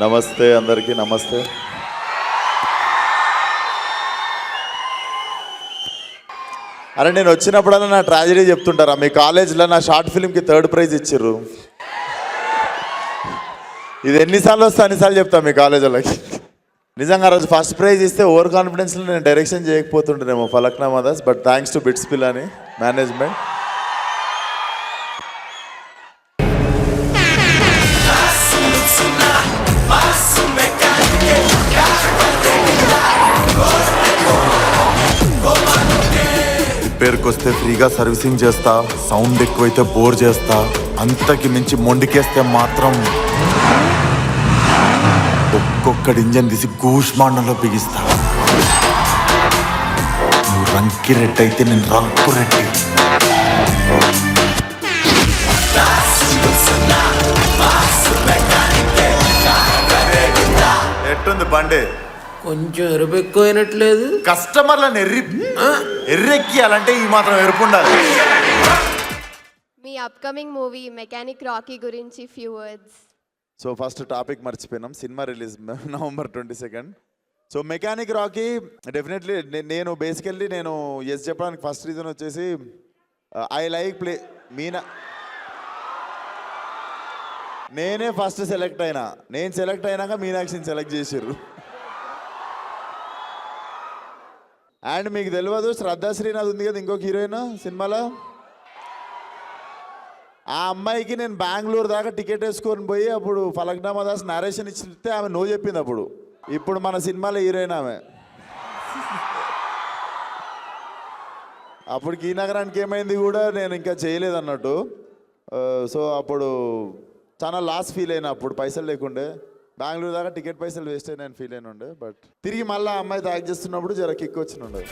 నమస్తే అందరికీ నమస్తే. అరే నేను వచ్చినప్పుడల్లా నా ట్రాజడీ చెప్తుంటారా? మీ కాలేజ్లో నా షార్ట్ ఫిల్మ్కి థర్డ్ ప్రైజ్ ఇచ్చిర్రు. ఇది ఎన్నిసార్లు వస్తే అన్నిసార్లు చెప్తా మీ కాలేజ్ నిజంగా రోజు ఫస్ట్ ప్రైజ్ ఇస్తే ఓవర్ కాన్ఫిడెన్స్లో నేను direction చేయకపోతుండేమో Falaknuma Das but thanks to BITS పిల్లని మేనేజ్మెంట్. రిపేర్కి వస్తే ఫ్రీగా సర్వీసింగ్ చేస్తా సౌండ్ ఎక్కువైతే బోర్ చేస్తా అంతకి మించి మొండికేస్తే మాత్రం ఒక్కొక్కడి ఇంజన్ తీసి గూష్మాండంలో బిగిస్తా. నువ్వు రంకి రెట్టి అయితే నేను రంకు రెట్టి ఎట్టుంది బండి? కొంచెం ఎరుపు ఎక్కువైనట్లేదు. కస్టమర్లను ఎర్రి ఎర్రెక్కియాలంటే ఈ మాత్రం ఎరుపు ఉండాలి మీ అప్కమింగ్ మూవీ మెకానిక్ రాకీ గురించి few words so first topic మర్చిపోయినాం. Cinema release November twenty second so Mechanic Rocky definitely నేను బేసికల్లీ నేను ఎస్ చెప్పడానికి ఫస్ట్ రీజన్ వచ్చేసి ఐ లైక్ ప్లే మీనా? నేనే ఫస్ట్ సెలెక్ట్ అయినా. నేను సెలెక్ట్ అయినాక మీనాక్షిని సెలెక్ట్ చేసిర్రు. అండ్ మీకు తెలియదు శ్రద్ధా శ్రీనాథ్ ఉంది కదా ఇంకొక హీరోయిన్ సినిమాలో? ఆ అమ్మాయికి నేను బెంగళూరు దాకా టికెట్ వేసుకొని పోయి అప్పుడు ఫలక్నామా దాస్ నరేషన్ ఇచ్చితే ఆమె నో చెప్పింది అప్పుడు. ఇప్పుడు మన సినిమాలో హీరోయిన్ ఆమె. అప్పుడు ఈ నగరానికి ఏమైంది కూడా నేను ఇంకా చేయలేదు అన్నట్టు సో అప్పుడు చాలా లాస్ ఫీల్ అయినా అప్పుడు పైసలు లేకుండే. బెంగళూరు దాకా టికెట్ పైసలు వేస్ట్ అయినా ఫీల్ అయిన ఉండే బట్ తిరిగి మళ్ళీ అమ్మాయి తాగి చేస్తున్నప్పుడు జర కిక్ వచ్చిన ఉండే.